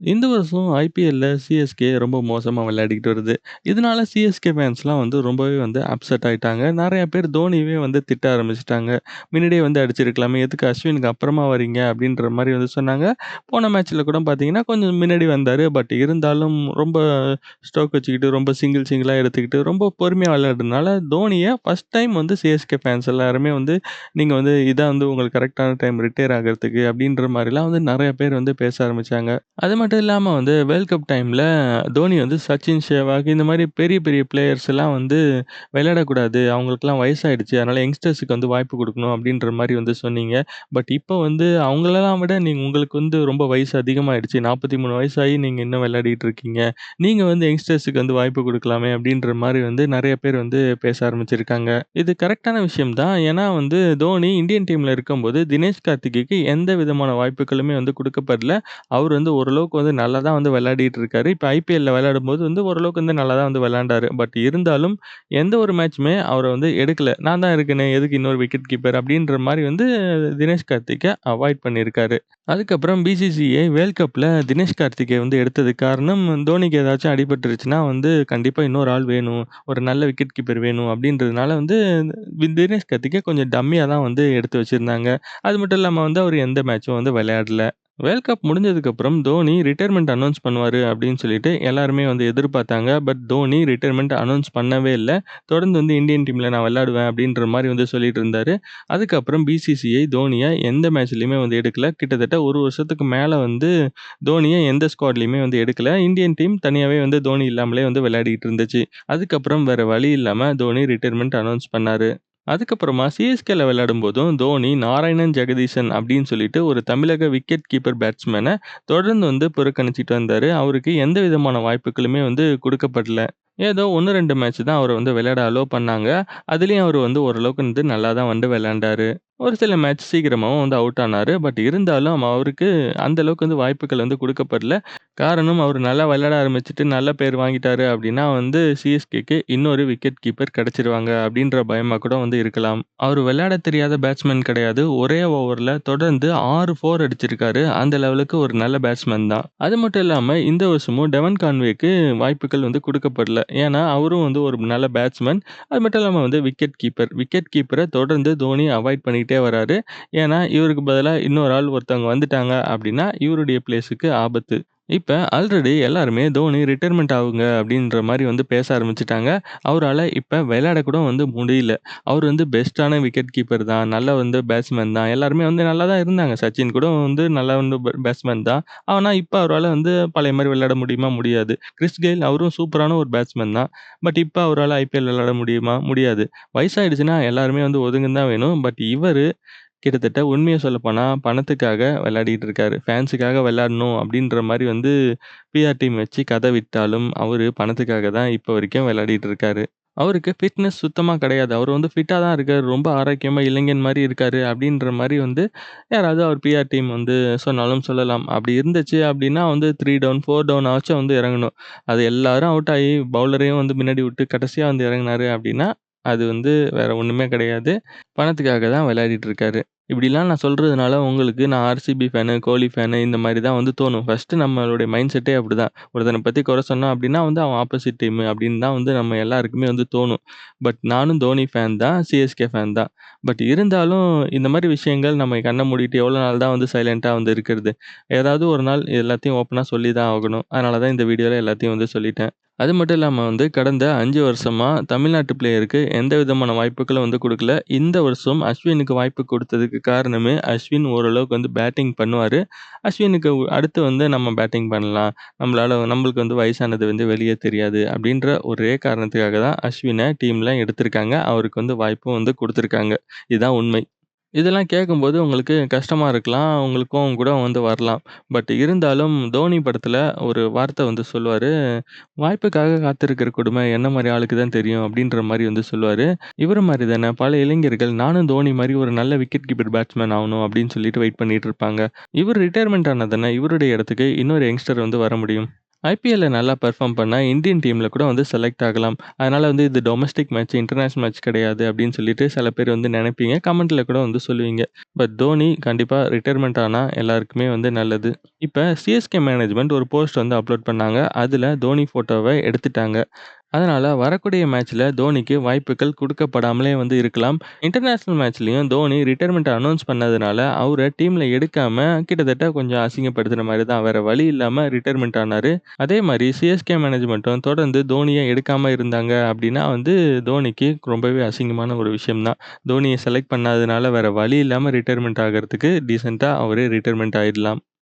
இந்த வருஷம் ஐபிஎல்ல சிஎஸ்கே ரொம்ப மோசமா விளையாடிக்கிட்டு வருது. இதனால சிஎஸ்கே ஃபேன்ஸ்லாம் வந்து ரொம்பவே வந்து அப்செட் ஆயிட்டாங்க. நெறைய பேர் தோனியவே வந்து திட்ட ஆரம்பிச்சுட்டாங்க. "முன்னாடியே வந்து அடிச்சிருக்கலாமே, எதுக்கு அஸ்வினுக்கு அப்புறமா வரீங்க?" அப்படின்ற மாரி வந்து சொன்னாங்க. போன மேட்ச்ல கூட பார்த்தீங்கன்னா, கொஞ்சம் முன்னாடி வந்தாரு. பட் இருந்தாலும் ரொம்ப ஸ்ட்ரோக் வச்சுக்கிட்டு, ரொம்ப சிங்கிள் சிங்கிளா எடுத்துக்கிட்டு, ரொம்ப பொறுமையா விளையாடுறதுனால, தோனிய ஃபர்ஸ்ட் டைம் வந்து சிஎஸ்கே ஃபேன்ஸ் எல்லாருமே வந்து, "நீங்க வந்து இதான் வந்து உங்களுக்கு கரெக்ட்டான டைம் ரிட்டயர் ஆகிறதுக்கு அப்படின்ற மாரிலாம் வந்து நெறைய பேர் வந்து பேச ஆரம்பிச்சாங்க. அது மட்டும் மட்டும் இல்லாமல் வந்து வேர்ல்ட் கப் டைமில் தோனி வந்து சச்சின், சேவாக் இந்த மாதிரி பெரிய பெரிய பிளேயர்ஸ் எல்லாம் வந்து விளையாடக்கூடாது. அவங்களுக்கெல்லாம் வயசாயிடுச்சு. அதனால யங்ஸ்டர்ஸ்க்கு வந்து வாய்ப்பு குடுக்கணும் அப்படின்ற மாரி வந்து சொன்னீங்க. பட் இப்போ வந்து அவங்களலாம் விட நீங்க உங்களுக்கு வந்து ரொம்ப வயசு அதிகமாயிடுச்சு. 43 வயசாகி நீங்க இன்னும் விளையாடிட்டு இருக்கீங்க. நீங்க வந்து யங்ஸ்டர்ஸ்க்கு வந்து வாய்ப்பு குடுக்கலாமே அப்படின்ற மாரி வந்து நெறைய பேர் வந்து பேச ஆரம்பிச்சிருக்காங்க. இது கரெக்ட்டான விஷயம் தான். ஏன்னா வந்து தோனி இந்தியன் டீம்ல இருக்கும்போது தினேஷ் கார்த்திகேக்கு எந்த விதமான வாய்ப்புகளுமே வந்து குடுக்கப்படல. அவர் வந்து ஓரளவுக்கு வந்து நல்லா தான் வந்து விளையாடிட்டு இருக்காரு. இப்போ ஐபிஎல்ல விளையாடும்போது வந்து ஓரளவுக்கு வந்து நல்லா தான் வந்து விளையாண்டாரு. பட் இருந்தாலும் எந்த ஒரு மேட்ச்சுமே அவர வந்து எடுக்கல. நான் தான் இருக்கேனே, எதுக்கு இன்னொரு விக்கெட் கீப்பர் அப்படின்ற மாரி வந்து தினேஷ் கார்த்திக்க அவாய்ட் பண்ணியிருக்காரு. அதுக்கப்புறம் பிசிசிஐ வேர்ல்ட் கப்ல தினேஷ் கார்த்திகை வந்து எடுத்ததுக்கு காரணம், தோனிக்கு ஏதாச்சும் அடிபட்டுருச்சுன்னா வந்து கண்டிப்பா இன்னொரு ஆள் வேணும். ஒரு நல்ல விக்கெட் கீப்பர் வேணும் அப்படின்றதுனால வந்து தினேஷ் கார்த்திகை கொஞ்சம் டம்மியா தான் வந்து எடுத்து வச்சிருந்தாங்க. அது மட்டும் இல்லாம வந்து அவர் எந்த மேட்சும் வந்து விளையாடல. வேர்ல்ட் கப் முடிஞ்சதுக்கப்புறம் தோனி ரிட்டையர்மெண்ட் அனௌன்ஸ் பண்ணுவார் அப்படின்னு சொல்லிட்டு எல்லாருமே வந்து எதிர்பார்த்தாங்க. பட் தோனி ரிட்டையர்மெண்ட் அனௌன்ஸ் பண்ணவே இல்லை தொடர்ந்து வந்து இந்தியன் டீமில் நான் விளையாடுவேன் அப்படின்ற மாதிரி வந்து சொல்லிட்டு இருந்தார் அதுக்கப்புறம் பிசிசிஐ தோனியை எந்த மேட்ச்லையுமே வந்து எடுக்கல. கிட்டத்தட்ட ஒரு வருஷத்துக்கு மேலே வந்து தோனியை எந்த ஸ்குவாட்லேயுமே வந்து எடுக்கல. இந்தியன் டீம் தனியாகவே வந்து தோனி இல்லாமலே வந்து விளையாடிட்டு இருந்துச்சு. அதுக்கப்புறம் வேறு வழி இல்லாமல் தோனி ரிட்டையர்மெண்ட் அனௌன்ஸ் பண்ணார் அதுக்கப்புறமா சிஎஸ்கேல விளையாடும்போதும் தோனி நாராயணன் ஜெகதீசன் அப்படின்னு சொல்லிட்டு ஒரு தமிழக விக்கெட் கீப்பர் பேட்ஸ்மேனை தொடர்ந்து வந்து புறக்கணிச்சிட்டு வந்தாரு. அவருக்கு எந்த விதமான வாய்ப்புகளுமே வந்து கொடுக்கப்படல ஏதோ 1, 2 மேட்ச் தான் அவரை வந்து விளையாட அலோ பண்ணாங்க. அதுலேயும் அவர் வந்து ஓரளவுக்கு வந்து நல்லா தான் வந்து விளையாண்டாரு. ஒரு சில மேட்ச் சீக்கிரமாவும் வந்து அவுட் ஆனாரு. பட் இருந்தாலும் அவருக்கு அந்த அளவுக்கு வந்து வாய்ப்புகள் வந்து குடுக்கப்படல. காரணம் அவரு நல்லா விளையாட ஆரம்பிச்சுட்டு நல்ல பேர் வாங்கிட்டாரு அப்படின்னா வந்து சிஎஸ்கேக்கு இன்னொரு விக்கெட் கீப்பர் கிடைச்சிருவாங்க அப்படின்ற பயமா கூட வந்து இருக்கலாம். அவரு விளையாட தெரியாத பேட்ஸ்மேன் கிடையாது. ஒரே ஓவர்ல தொடர்ந்து 6 ஃபோர் அடிச்சிருக்காரு. அந்த லெவலுக்கு ஒரு நல்ல பேட்ஸ்மேன் தான். அது மட்டும் இல்லாம இந்த வருஷமும் டெவன் கான்வேக்கு வாய்ப்புகள் வந்து குடுக்கப்படல. ஏன்னா அவரும் வந்து ஒரு நல்ல பேட்ஸ்மேன். அது மட்டும் இல்லாம வந்து விக்கெட் கீப்பர். விக்கெட் கீப்பர தொடர்ந்து தோனி அவாய்ட் பண்ணிட்டு வராரு. ஏன்னா இவருக்கு பதிலாக இன்னொரு ஆள் ஒருத்தவங்க வந்துட்டாங்க அப்படின்னா இவருடைய பிளேஸுக்கு ஆபத்து. இப்ப ஆல்ரெடி எல்லாருமே தோனி ரிட்டயர்மென்ட் ஆகுங்க அப்படின்ற மாரி வந்து பேச ஆரம்பிச்சுட்டாங்க. அவரால இப்ப விளையாட கூட வந்து முடியல. அவர் வந்து பெஸ்ட்டான விக்கெட் கீப்பர் தான். நல்ல வந்து பேட்ஸ்மேன் தான். எல்லாருமே வந்து நல்லா தான் இருந்தாங்க. சச்சின் கூட வந்து நல்லா வந்து பே பேட்ஸ்மேன் தான். ஆனா இப்ப அவரால வந்து பழைய மாரி விளையாட முடியுமா? முடியாது. கிறிஸ் கெயில் அவரும் சூப்பரான ஒரு பேட்ஸ்மேன் தான். பட் இப்ப அவரால ஐபிஎல் விளையாட முடியுமா? முடியாது. வயசாயிடுச்சுன்னா எல்லாருமே வந்து ஒதுங்க தான் வேணும். பட் இவரு கிட்டத்தட்ட உண்மைய சொல்லப்போனா பணத்துக்காக விளையாடிட்டு இருக்காரு. ஃபேன்ஸுக்காக விளையாடணும் அப்படின்ற மாரி வந்து பிஆர் டீம் வச்சு கதை விட்டாலும், அவரு பணத்துக்காக தான் இப்ப வரைக்கும் விளையாடிட்டு இருக்காரு. அவருக்கு ஃபிட்னஸ் சுத்தமா கிடையாது. அவரு வந்து ஃபிட்டா தான் இருக்காரு. ரொம்ப ஆரோக்கியமா இளைஞன் மாரி இருக்காரு அப்படின்ற மாரி வந்து யாராவது அவர் பிஆர் டீம் வந்து சொன்னாலும் சொல்லலாம். அப்படி இருந்துச்சு அப்படின்னா வந்து 3 டவுன், 4 டவுன் ஆச்சும் வந்து இறங்கணும். அது எல்லாரும் அவுட் ஆகி பவுலரையும் வந்து முன்னாடி விட்டு கடைசியா வந்து இறங்குனாரு அப்படின்னா, அது வந்து வேற ஒன்றுமே கிடையாது. பணத்துக்காக தான் விளையாடிட்டு இருக்காரு. இப்படிலாம் நான் சொல்றதுனால உங்களுக்கு நான் ஆர்சிபி ஃபேனு, கோலி ஃபேனு இந்த மாரி தான் வந்து தோணும். ஃபஸ்ட்டு நம்மளுடைய மைண்ட் செட்டே அப்படிதான். ஒருத்தன பத்தி குறை சொன்னோம் அப்படின்னா வந்து அவன் ஆப்போசிட் டீம் அப்படின்னு தான் வந்து நம்ம எல்லாருக்குமே வந்து தோணும். பட் நானும் தோனி ஃபேன் தான். சிஎஸ்கே ஃபேன் தான். பட் இருந்தாலும் இந்த மாரி விஷயங்கள் நம்ம கண்ண மூடிட்டு எவ்வளோ நாள் தான் வந்து சைலன்ட்டா வந்து இருக்கிறது? ஏதாவது ஒரு நாள் எல்லாத்தையும் ஓப்பனா சொல்லி தான் ஆகணும். அதனால தான் இந்த வீடியோல எல்லாத்தையும் வந்து சொல்லிட்டேன். அது மட்டும் இல்லாமல் வந்து கடந்த அஞ்சு வருஷமா தமிழ்நாட்டு பிளேயருக்கு எந்த விதமான வாய்ப்புகளும் வந்து கொடுக்கல இந்த வருஷம் அஸ்வினுக்கு வாய்ப்பு கொடுத்ததுக்கு காரணமே அஸ்வின் ஓரளவுக்கு வந்து பேட்டிங் பண்ணுவார் அஸ்வினுக்கு அடுத்து வந்து நம்ம பேட்டிங் பண்ணலாம். நம்மளால் நம்மளுக்கு வந்து வயசானது வந்து வெளியே தெரியாது அப்படின்ற ஒரே காரணத்துக்காக தான் அஸ்வினை டீமில் எடுத்திருக்காங்க. அவருக்கு வந்து வாய்ப்பும் வந்து கொடுத்துருக்காங்க இதுதான் உண்மை. இதெல்லாம் கேட்கும்போது உங்களுக்கு கஷ்டமா இருக்கலாம். உங்களுக்கும் கூட வந்து வரலாம். பட் இருந்தாலும் தோனி படத்துல ஒரு வார்த்தை வந்து சொல்லுவாரு. "வாய்ப்புக்காக காத்திருக்கிற கொடுமை என்ன மாரி ஆளுக்கு தான் தெரியும்." அப்படின்ற மாரி வந்து சொல்லுவாரு. இவரு மாரி தானே பல இளைஞர்கள் நானும் தோனி மாரி ஒரு நல்ல விக்கெட் கீப்பர் பேட்ஸ்மேன் ஆவணும் அப்படின்னு சொல்லிட்டு வெயிட் பண்ணிட்டு இருப்பாங்க. இவர் ரிட்டயர்மென்ட் ஆனா தானே இவருடைய இடத்துக்கு இன்னொரு யங்ஸ்டர் வந்து வர முடியும். ஐபிஎல்ல நல்லா பெர்ஃபார்ம் பண்ணா இந்தியன் டீமில் கூட வந்து செலக்ட் ஆகலாம். அதனால வந்து இது டொமஸ்டிக் மேட்ச், இன்டர்நேஷனல் மேட்ச் கிடையாது அப்படின்னு சொல்லிட்டு சில பேர் வந்து நினைப்பீங்க கமெண்ட்ல கூட வந்து சொல்லுவீங்க. பட் தோனி கண்டிப்பா ரிட்டயர்மென்ட் ஆனா எல்லாருக்குமே வந்து நல்லது. இப்ப சிஎஸ்கே மேனேஜ்மெண்ட் ஒரு போஸ்ட் வந்து அப்லோட் பண்ணாங்க. அதுல தோனி ஃபோட்டோவ எடுத்துட்டாங்க. அதனால வரக்கூடிய மேட்ச்ல தோனிக்கு வாய்ப்புகள் கொடுக்கப்படாமலே வந்து இருக்கலாம். இன்டர்நேஷனல் மேட்ச்லயும் தோனி ரிட்டயர்மென்ட் அனௌன்ஸ் பண்ணதுனால, அவர டீம்ல எடுக்காம கிட்டத்தட்ட கொஞ்சம் அசிங்கப்படுத்துகிற மாரி தான். வேற வழி இல்லாம ரிட்டயர்மென்ட் ஆனாரு. அதே மாரி சிஎஸ்கே மேனேஜ்மென்ட்டும் தொடர்ந்து தோனிய எடுக்காம இருந்தாங்க அப்படின்னா வந்து தோனிக்கு ரொம்பவே அசிங்கமான ஒரு விஷயம் தான். தோனிய செலக்ட் பண்ணாததுனால வேற வழி இல்லாம ரிட்டயர்மென்ட் ஆகறதுக்கு டீசென்ட்டா அவரே ரிட்டயர்மென்ட் ஆயிடலாம்.